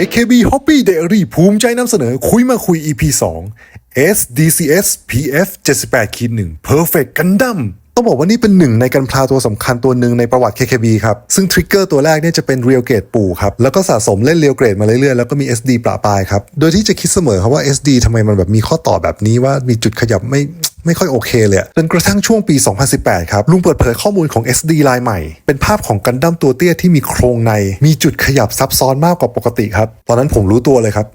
AKB Hobby Diary ภูมิใจนำเสนอคุยมาคุย EP 2 SDCS PF 78ขีด1 Perfect Gundam ต้องบอกว่านี่เป็นหนึ่งในกันพลาตัวสำคัญตัวหนึ่งในประวัติ KKB ครับ ซึ่งทริกเกอร์ตัวแรกเนี่ยจะเป็นเรียลเกรดปู่ครับ แล้วก็สะสมเล่นเรียลเกรดมาเรื่อยๆ แล้วก็มี SD ประปรายครับ โดยที่จะคิดเสมอครับว่า SD ทำไมมันแบบมีข้อต่อแบบนี้ว่ามีจุดขยับไม่ ไม่ค่อยโอเคเลยจนกระทั่งช่วงปี 2018 ครับ ลุงเปิดเผยข้อมูลของ SD ลายใหม่ เป็นภาพของกันดั้มตัวเตี้ยที่มีโครงใน มีจุดขยับซับซ้อนมากกว่าปกติครับ ตอนนั้นผมรู้ตัวเลยครับ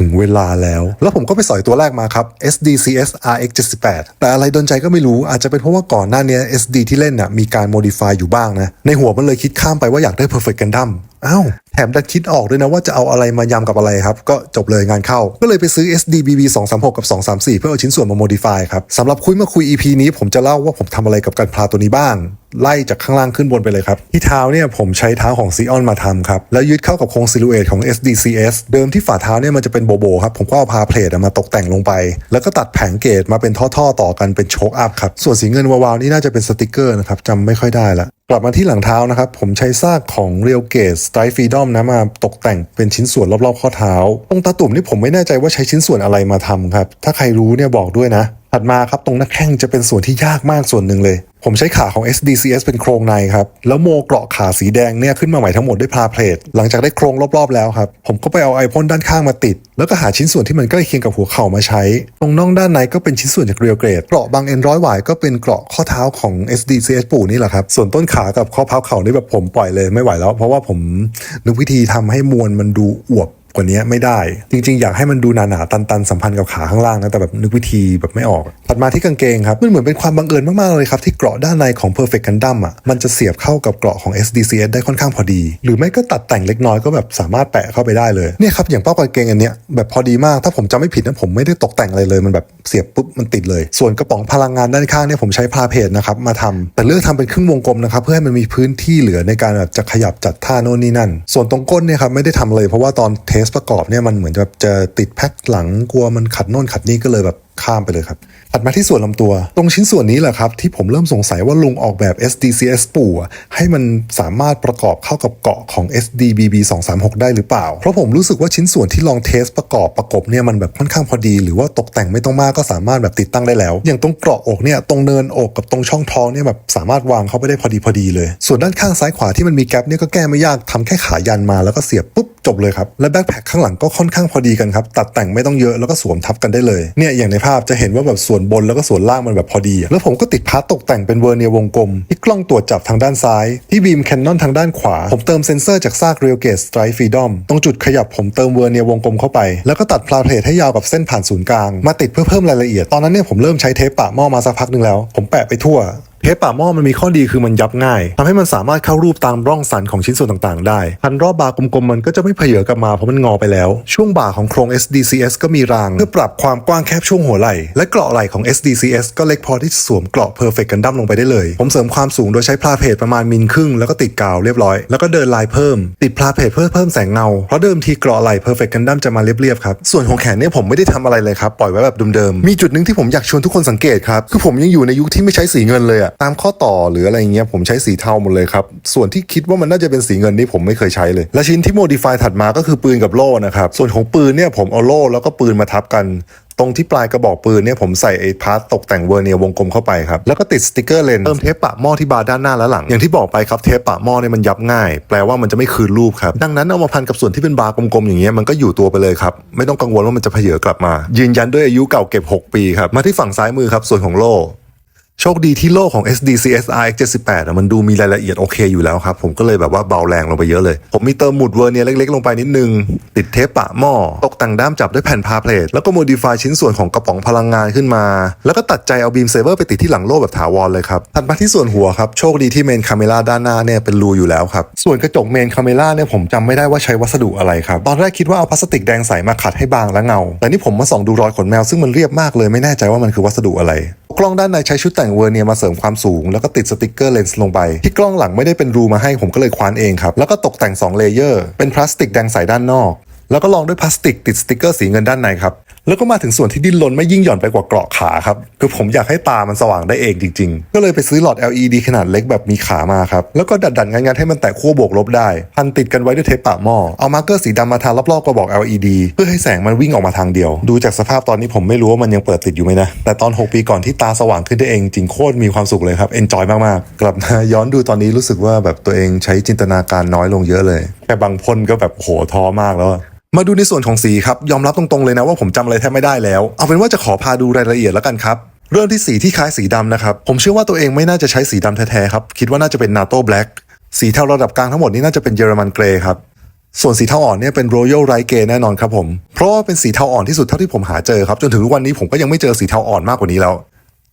ถึงเวลาแล้ว แล้วผมก็ไปสอยตัวแรกมาครับ SDCS RX 78แต่อะไรดนใจก็ไม่รู้อาจจะเป็นเพราะว่าก่อนหน้านี้ SD ที่เล่นน่ะมีการ modify อยู่บ้างนะในหัวมันเลยคิดข้ามไปว่าอยากได้ Perfect Gundam อ้าวแถมดันคิดออกด้วยนะว่าจะเอาอะไรมายำกับอะไรครับ ก็จบเลยงานเข้า ก็เลยไปซื้อ SDBB 236 กับ 234 เพื่อเอาชิ้นส่วนมาโมดิฟายครับสำหรับคุยมาคุย EP นี้ผมจะเล่าว่าผมทำอะไรกับการพลาตัวนี้บ้าง ไล่จากข้างล่างขึ้นบนไปเลยครับ ที่เท้าเนี่ยผมใช้เท้าของซีออนมาทำครับ แล้วยึดเข้ากับโครงซิลูเอตของ SDCS เดิมที่ฝ่าเท้าเนี่ยมันจะเป็นโบโบครับ ผมก็เอาพาเพลทมาตกแต่งลงไป แล้วก็ตัดแผงเกตมาเป็นท่อๆต่อกันเป็นโชคอัพครับ ส่วนสีเงินวาวๆนี่น่าจะเป็นสติกเกอร์นะครับจำไม่ค่อยได้ละกลับมาที่หลังเท้านะครับ ผมใช้ซากของเรียวเกตสไตรฟีดอมนะมาตกแต่งเป็นชิ้นส่วนรอบๆข้อเท้า ตรงตาตุ่มนี่ผมไม่แน่ใจว่าใช้ชิ้นส่วนอะไรมาทำครับ ถ้าใครรู้เนี่ยบอกด้วยนะ ถัดมาครับตรงหน้าแข้งจะเป็นส่วนที่ยากมากส่วนหนึ่งเลยผมใช้ขาของ SDCS เป็นโครงในครับ แล้วโมเกราะขาสีแดงเนี่ยขึ้นมาใหม่ทั้งหมดด้วยพาเพลทหลังจากได้โครงรอบๆแล้วครับ ผมก็ไปเอาไอพ่นด้านข้างมาติด แล้วก็หาชิ้นส่วนที่มันใกล้เคียงกับหัวเข่ามาใช้ ตรงน่องด้านในก็เป็นชิ้นส่วนจากเรียวเกรดเกราะบางเอ็นร้อยหวายก็เป็นเกราะข้อเท้าของ SDCS ปู่นี่แหละครับ ส่วนต้นขากับข้อเท้าเข่านี่แบบผมปล่อยเลยไม่ไหวแล้ว เพราะว่าผมนึกวิธีทำให้มวลมันดูอวบ กว่านี้ไม่ได้ จริง ๆ อยากให้มันดูหนาๆตันๆสัมพันธ์กับขาข้างล่างนะแต่แบบนึกวิธีแบบไม่ออก ถัดมาที่กางเกงครับมันเหมือนเป็นความบังเอิญมากๆเลยครับที่เกราะด้านในของ Perfect Gundam อะมันจะเสียบเข้ากับเกราะของ SDCS ได้ค่อนข้างพอดี หรือไม่ก็ตัดแต่งเล็กน้อยก็แบบสามารถแปะเข้าไปได้เลยเนี่ยครับอย่างเป้ากางเกงอันเนี้ยแบบพอดีมากถ้าผมจำไม่ผิดนะผมไม่ได้ตกแต่งอะไรเลยมันแบบเสียบปุ๊บมันติดเลย ส่วนกระป๋องพลังงานด้านข้างเนี่ยผมใช้พาเพจนะครับมาทำแต่เลือกทำเป็นครึ่งวงกลมนะครับเพื่อให้มันมีพื้นที่เหลือในการแบบจะขยับจัดท่าโน่นนี่นั่น ส่วนตรงก้นเนี่ยครับไม่ได้ทำเลยเพราะว่าตอนเทสประกอบเนี่ยมันเหมือนจะจะติดแพ็คหลังกลัวมันขัดโน่นขัดนี่ก็เลยแบบ ข้ามไปเลยครับถัดมาที่ส่วนลำตัว ตรงชิ้นส่วนนี้แหละครับ ที่ผมเริ่มสงสัยว่าลุงออกแบบ SDCS ปู่ให้มันสามารถประกอบเข้ากับเกาะของ SDBB 236ได้หรือเปล่า เพราะผมรู้สึกว่าชิ้นส่วนที่ลองเทสประกอบประกบเนี่ยมันแบบค่อนข้างพอดี หรือว่าตกแต่งไม่ต้องมากก็สามารถแบบติดตั้งได้แล้ว อย่างตรงเกราะอกเนี่ยตรงเนินอกกับตรงช่องท้องเนี่ยแบบสามารถวางเข้าไปได้พอดีพอดีเลย ส่วนด้านข้างซ้ายขวาที่มันมีแกลบเนี่ยก็แก้ไม่ยากทำแค่ขายันมาแล้วก็เสียบปุ๊บจบเลยครับและแบ็คแพคข้างหลังก็ค่อนข้างพอดีกันครับตัดแต่งไม่ต้องเยอะแล้วก็สวมทับกันได้เลยเนี่ยอย่างในภาพจะเห็นว่าแบบส่วนบนแล้วก็ส่วนล่างมันแบบพอดีอะแล้วผมก็ติดพาร์ตตกแต่งเป็นเวอร์เนียวงกลม ที่กล้องตรวจจับทางด้านซ้าย ที่บีมแคนนอนทางด้านขวา ผมเติมเซ็นเซอร์จากซากเรียลเกตสไตรฟีดอมตรงจุดขยับผมเติมเวอร์เนียวงกลมเข้าไป แล้วก็ตัดพลาเพลทให้ยาวกับเส้นผ่านศูนย์กลางมาติดเพื่อเพิ่มรายละเอียดตอนนั้นเนี่ยผมเริ่มใช้เทปปะหม้อมาสักพักหนึ่งแล้ว ผมแปะไปทั่ว เทปปะหม้อมันมีข้อดีคือมันยับง่ายทำให้มันสามารถเข้ารูปตามร่องสันของชิ้นส่วนต่างๆ ได้พันรอบบาร์กลมๆมันก็จะไม่เพเยอกลับมาเพราะมันงอไปแล้ว ช่วงบ่าของโครง SDCS ก็มีราง เพื่อปรับความกว้างแคบช่วงหัวไหล่ และเกราะไหล่ของ SDCS ก็เล็กพอที่จะสวมเกราะ Perfect Gundam ลงไปได้เลย ผมเสริมความสูงโดยใช้พลาเพจประมาณมิลครึ่งแล้วก็ติดกาวเรียบร้อย แล้วก็เดินลายเพิ่ม ติดพลาเพจเพื่อเพิ่มแสงเงา เพราะเดิมทีเกราะไหล่ Perfect Gundam จะมาเรียบๆครับ ส่วนของแขนเนี่ยผมไม่ได้ทำอะไรเลยครับ ปล่อยไว้แบบเดิมๆ มีจุดหนึ่งที่ผมอยากชวนทุกคนสังเกตครับ คือผมยังอยู่ในยุคที่ไม่ใช้สีเงินเลยอะตามข้อต่อหรืออะไรเงี้ยผมใช้สีเทาหมดเลยครับ ส่วนที่คิดว่ามันน่าจะเป็นสีเงินนี่ผมไม่เคยใช้เลย และชิ้นที่ modify ถัดมาก็คือปืนกับโล่นะครับ ส่วนของปืนเนี่ยผมเอาโล่แล้วก็ปืนมาทับกันตรงที่ปลายกระบอกปืนเนี่ยผมใส่ไอ้พาร์ตตกแต่งเวอร์เนียวงกลมเข้าไปครับ แล้วก็ติดสติกเกอร์เลนเติมเทปปะหม้อที่บาร์ด้านหน้าและหลัง อย่างที่บอกไปครับเทปปะหม้อเนี่ยมันยับง่าย แปลว่ามันจะไม่คืนรูปครับ ดังนั้นเอามาพันกับส่วนที่เป็นบาร์กลมๆอย่างเงี้ยมันก็อยู่ตัวไปเลยครับ ไม่ต้องกังวลว่ามันจะเพเยอกลับมา ยืนยันด้วยอายุเก่าเก็บ 6 ปีครับมาที่ฝั่งซ้ายมือครับส่วนของโล่ โชคดีที่โล่ของ SDCS RX 78อะมันดูมีรายละเอียดโอเคอยู่แล้วครับ ผมก็เลยแบบว่าเบาแรงลงไปเยอะเลย ผมมีเติมหมุดเวอร์เนียเล็กๆ ลงไปนิดนึง ติดเทปปะหม้อ ตกแต่งด้ามจับด้วยแผ่นพาเพลทแล้วก็โมดิฟายชิ้นส่วนของกระป๋องพลังงานขึ้นมา แล้วก็ตัดใจเอาบีมเซเวอร์ไปติดที่หลังโล่แบบถาวรเลยครับ ถัดมาที่ส่วนหัวครับ โชคดีที่เมนคาเมล่าด้านหน้าเนี่ยเป็นรูอยู่แล้วครับ ส่วนกระจกเมนคาเมล่าเนี่ยผมจำไม่ได้ว่าใช้วัสดุอะไรครับตอนแรกคิดว่าเอาพลาสติกแดงใสมาขัดให้บางและเงาแต่นี่ผมมาส่องดูรอยขนแมวซึ่งมันเรียบมากเลยไม่แน่ใจว่ามันคือวัสดุอะไร กล้องด้านในใช้ชุดแต่งเวอร์เนียมาเสริมความสูง แล้วก็ติดสติกเกอร์เลนส์ลงไป ที่กล้องหลังไม่ได้เป็นรูมาให้ผมก็เลยคว้านเองครับ แล้วก็ตกแต่ง2เลเยอร์เป็นพลาสติกแดงใสด้านนอก แล้วก็ลองด้วยพลาสติกติดสติกเกอร์สีเงินด้านในครับ แล้วก็มาถึงส่วนที่ดิ้นรนไม่ยิ่งหย่อนไปกว่าเกราะขาครับ คือผมอยากให้ตามันสว่างได้เองจริง ๆ ก็เลยไปซื้อหลอด LED ขนาดเล็กแบบมีขามาครับ แล้วก็ดัดดันงานๆให้มันแตะขั้วบวกลบได้ พันติดกันไว้ด้วยเทปปะหม้อ เอามาร์กเกอร์สีดำมาทารอบๆกระบอก LED เพื่อให้แสงมันวิ่งออกมาทางเดียว ดูจากสภาพตอนนี้ผมไม่รู้ว่ามันยังเปิดติดอยู่ไหมนะ แต่ตอน 6 ปีก่อนที่ตาสว่างขึ้นได้เองจริงโคตรมีความสุขเลยครับเอนจอยมากๆ กลับมาย้อนดูตอนนี้รู้สึกว่าแบบตัวเองใช้จินตนาการน้อยลงเยอะเลยแค่บางพ่นก็แบบโหท้อมากแล้ว มาดูในส่วนของสีครับ ยอมรับตรงๆเลยนะว่าผมจำอะไรแทบไม่ได้แล้ว เอาเป็นว่าจะขอพาดูรายละเอียดแล้วกันครับเริ่มที่สีที่คล้ายสีดำนะครับ ผมเชื่อว่าตัวเองไม่น่าจะใช้สีดำแท้ๆครับ คิดว่าน่าจะเป็นนาโต้แบล็กสีเทาระดับกลางทั้งหมดนี่น่าจะเป็นเยอรมันเกรย์ครับ ส่วนสีเทาอ่อนเนี่ยเป็น Royal r i g h t Grey แน่นอนครับผม เพราะว่าเป็นสีเทาอ่อนที่สุดเท่าที่ผมหาเจอครับ จนถึงวันนี้ผมก็ยังไม่เจอสีเทาอ่อนมากกว่านี้แล้ว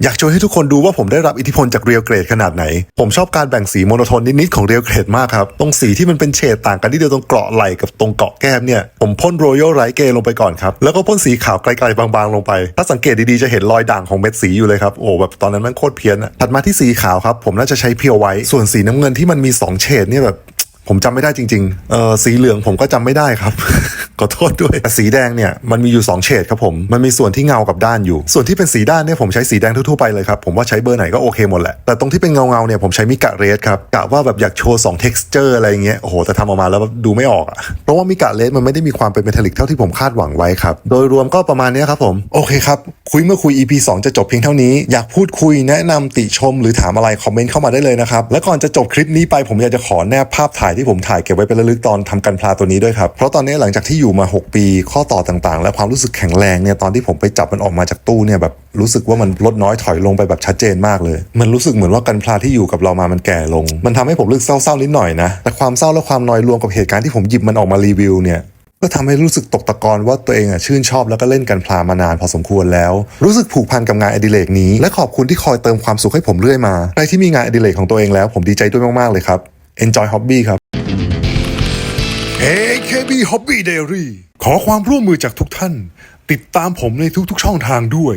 อยากโชว์ให้ทุกคนดูว่าผมได้รับอิทธิพลจากเรียลเกรดขนาดไหน ผมชอบการแบ่งสีโมโนโทนนิดๆของเรียลเกรดมากครับ ตรงสีที่มันเป็นเฉดต่างกันที่เดียวตรงเกราะไหล่กับตรงเกาะแก้มเนี่ย ผมพ่นโรยัลไรเกลงไปก่อนครับ แล้วก็พ่นสีขาวไกลๆบางๆลงไป ถ้าสังเกตดีๆจะเห็นรอยด่างของเม็ดสีอยู่เลยครับ โอ้แบบตอนนั้นมันโคตรเพี้ยนอะถัดมาที่สีขาวครับ ผมน่าจะใช้เพียวไว้ ส่วนสีน้ำเงินที่มันมีสองเฉดเนี่ยแบบ ผมจำไม่ได้จริงๆเออสีเหลืองผมก็จำไม่ได้ครับ ขอโทษด้วยแต่สีแดงเนี่ยมันมีอยู่ 2 เฉดครับผม มันมีส่วนที่เงากับด้านอยู่ ส่วนที่เป็นสีด้านเนี่ยผมใช้สีแดงทั่วๆไปเลยครับ ผมว่าใช้เบอร์ไหนก็โอเคหมดแหละ แต่ตรงที่เป็นเงาเงาๆเนี่ยผมใช้มิกะเรสครับ กะว่าแบบอยากโชว์2 texture อะไรอย่างเงี้ย โอ้โห แต่ทำออกมาแล้วดูไม่ออกอะเพราะว่ามิกะเรสมันไม่ได้มีความเป็นเมทัลลิกเท่าที่ผมคาดหวังไว้ครับ โดยรวมก็ประมาณนี้ครับผม โอเคครับ คุยเมื่อคุย EP 2 จะจบเพียงเท่านี้ อยากพูดคุยแนะนำติชมหรือถามอะไรคอมเมนต์เข้ามาได้เลยนะครับ และก่อนจะจบคลิปนี้ไปผมอยากจะขอแนบภาพถ่ายที่ผมถ่ายเก็บไว้เป็นระลึกตอนทำกันพลาตัวนี้ด้วยครับ เพราะตอนนี้หลังจากที่อยู่มา 6 ปี ข้อต่อต่างๆ และความรู้สึกแข็งแรงเนี่ยตอนที่ผมไปจับมันออกมาจากตู้เนี่ยแบบรู้สึกว่ามันลดน้อยถอยลงไปแบบชัดเจนมากเลย มันรู้สึกเหมือนว่ากันพลาที่อยู่กับเรามามันแก่ลง มันทำให้ผมรู้สึกเศร้าๆนิดหน่อยนะแต่ความเศร้าและความนอยรวมกับเหตุการณ์ที่ผมหยิบมันออกมารีวิวเนี่ยก็ทำให้รู้สึกตกตะกอนว่าตัวเองอะชื่นชอบแล้วก็เล่นกันพลามานานพอสมควรแล้ว รู้สึกผูกพันกับงานอดิเรกนี้ และขอบคุณที่คอยเติมความสุขให้ผมเรื่อยมาใครที่มีงานอดิเรกของตัวเองแล้วผมดีใจด้วยมากๆเลยครับ Enjoy Hobby ครับ AKB Hobby Diary ขอความร่วมมือจากทุกท่าน ติดตามผมในทุกๆช่องทางด้วย